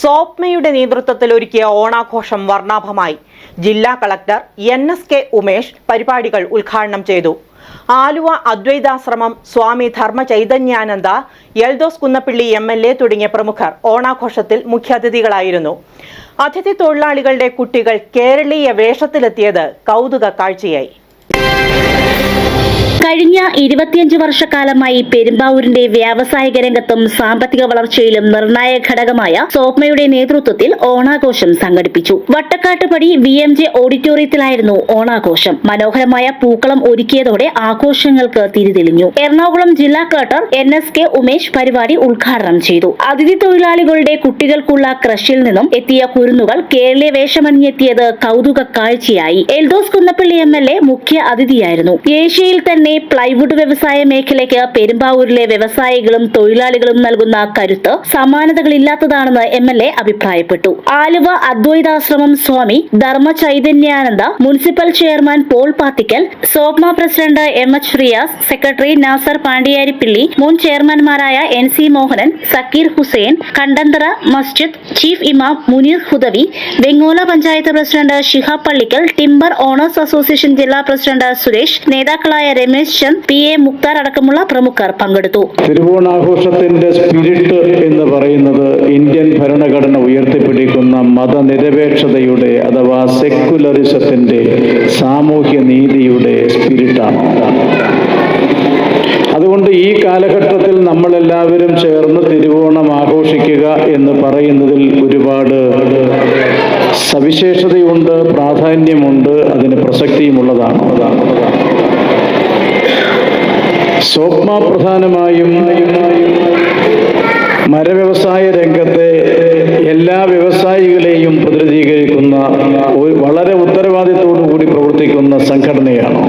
സോപ്മയുടെ നേതൃത്വത്തിൽ ഒരുക്കിയ ഓണാഘോഷം വർണാഭമായി. ജില്ലാ collector N S K Umesh പരിപാടികൾ ഉദ്ഘാടനം ചെയ്തു. Aluva Advaitashramam Swami Dharma Chaitanyananda Eldhose Kunnappilly M L A തുടങ്ങിയ പ്രമുഖർ ഓണാഘോഷത്തിൽ മുഖ്യാതിഥികളായിരുന്നു. അതിഥി തൊഴിലാളികളുടെ കുട്ടികൾ കേരളീയ വേഷത്തിലെത്തിയത് കൗതുക കാഴ്ചയായി. കഴിഞ്ഞ ഇരുപത്തിയഞ്ച് വർഷക്കാലമായി പെരുമ്പാവൂരിന്റെ വ്യാവസായിക രംഗത്തും സാമ്പത്തിക വളർച്ചയിലും നിർണായക ഘടകമായ സോപ്മയുടെ നേതൃത്വത്തിൽ ഓണാഘോഷം സംഘടിപ്പിച്ചു. വട്ടക്കാട്ടുപടി വി എം ജെ ഓഡിറ്റോറിയത്തിലായിരുന്നു ഓണാഘോഷം. മനോഹരമായ പൂക്കളം ഒരുക്കിയതോടെ ആഘോഷങ്ങൾക്ക് തിരിതെളിഞ്ഞു. എറണാകുളം ജില്ലാ collector N S K Umesh പരിപാടി ഉദ്ഘാടനം ചെയ്തു. അതിഥി തൊഴിലാളികളുടെ കുട്ടികൾക്കുള്ള ക്രഷിൽ നിന്നും എത്തിയ കുരുന്നുകൾ കേരളീയ വേഷമണിഞ്ഞെത്തിയത് കൗതുക കാഴ്ചയായി. Eldhose Kunnappilly M L A മുഖ്യ അതിഥിയായിരുന്നു. ഏഷ്യയിൽ തന്നെ പ്ലൈവുഡ് വ്യവസായ മേഖലയ്ക്ക് പെരുമ്പാവൂരിലെ വ്യവസായികളും തൊഴിലാളികളും നൽകുന്ന കരുത്ത് സമാനതകളില്ലാത്തതാണെന്ന് എം എൽ എ അഭിപ്രായപ്പെട്ടു. Aluva Advaitashramam Swami Dharma Chaitanyananda municipal chairman Paul Pathikkal SOPMA president M H Riyas secretary Nasar Pandiyarippilly മുൻ ചെയർമാൻമാരായ N C Mohanan Zakir Hussain Kandanthara Masjid chief ഇമാം Muneer Hudawi Vengola panchayat president Shihab Pallikkal timber owners association ജില്ലാ president Suresh നേതാക്കളായ Ramesh Chand P A Mukhtar അടക്കമുള്ള പ്രമുഖർ പങ്കെടുത്തു. തിരുവോണാഘോഷത്തിന്റെ spirit എന്ന് പറയുന്നത് Indian ഭരണഘടന ഉയർത്തിപ്പിടിക്കുന്ന മതനിരപേക്ഷതയുടെ അഥവാ സെക്കുലറിസത്തിന്റെ സാമൂഹ്യ നീതിയുടെ സ്പിരിറ്റാണ്. അതുകൊണ്ട് ഈ കാലഘട്ടത്തിൽ നമ്മളെല്ലാവരും ചേർന്ന് തിരുവോണം ആഘോഷിക്കുക എന്ന് പറയുന്നതിൽ ഒരുപാട് സവിശേഷതയുണ്ട് പ്രാധാന്യമുണ്ട് അതിന് പ്രസക്തിയുമുള്ളതാണ്. സോപ്മ പ്രധാനമായും മരവ്യവസായ രംഗത്തെ എല്ലാ വ്യവസായികളെയും പ്രതിനിധീകരിക്കുന്ന വളരെ ഉത്തരവാദിത്തോടു കൂടി പ്രവർത്തിക്കുന്ന സംഘടനയാണ്.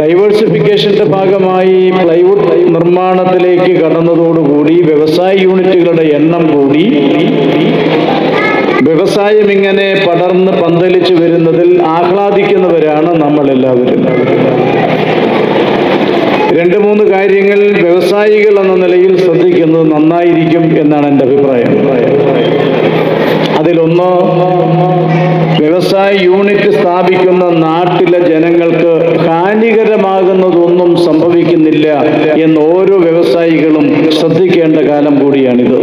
ഡൈവേഴ്സിഫിക്കേഷന്റെ ഭാഗമായി പ്ലൈവുഡ് നിർമ്മാണത്തിലേക്ക് കടന്നതോടുകൂടി വ്യവസായ യൂണിറ്റുകളുടെ എണ്ണം കൂടി. വ്യവസായം ഇങ്ങനെ പടർന്ന് പന്തലിച്ചു വരുന്നതിൽ ആഹ്ലാദിക്കുന്നവരാണ് നമ്മളെല്ലാവരും. രണ്ട് മൂന്ന് കാര്യങ്ങൾ വ്യവസായികൾ എന്ന നിലയിൽ ശ്രദ്ധിക്കുന്നത് നന്നായിരിക്കും എന്നാണ് എന്റെ അഭിപ്രായം. അതിലൊന്ന് വ്യവസായ യൂണിറ്റ് സ്ഥാപിക്കുന്ന നാട്ടിലെ ജനങ്ങൾക്ക് ഹാനികരമാകുന്നതൊന്നും സംഭവിക്കുന്നില്ല എന്ന് ഓരോ വ്യവസായികളും ശ്രദ്ധിക്കേണ്ട കാലം കൂടിയാണിത്.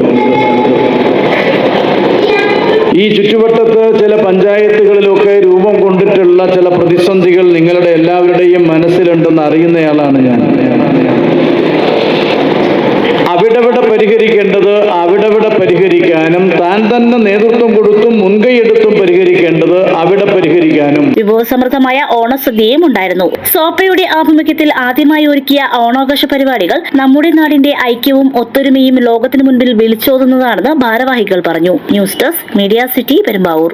പ്രതിസന്ധികൾ നിങ്ങളുടെ എല്ലാവരുടെയും മനസ്സിലുണ്ടെന്ന് അറിയുന്നയാളാണ് ഞാൻ. അവിടെവിടെ പരിഹരിക്കേണ്ടത് അവിടെവിടെ പരിഹരിക്കാനും താൻ തന്നെ നേതൃത്വം കൊടുത്തും മുൻകൈയെടുത്തും പരിഹരിക്കേണ്ടത് അവിടെ പരിഹരിക്കാനും. വിഭവസമൃദ്ധമായ ഓണസദ്യയും ഉണ്ടായിരുന്നു. സോപ്പയുടെ ആഭിമുഖ്യത്തിൽ ആദ്യമായി ഒരുക്കിയ ഓണാഘോഷ പരിപാടികൾ നമ്മുടെ നാടിന്റെ ഐക്യവും ഒത്തൊരുമയും ലോകത്തിന് മുൻപിൽ വിളിച്ചോതുന്നതാണെന്ന് ഭാരവാഹികൾ പറഞ്ഞു. News desk media city Perumbavoor.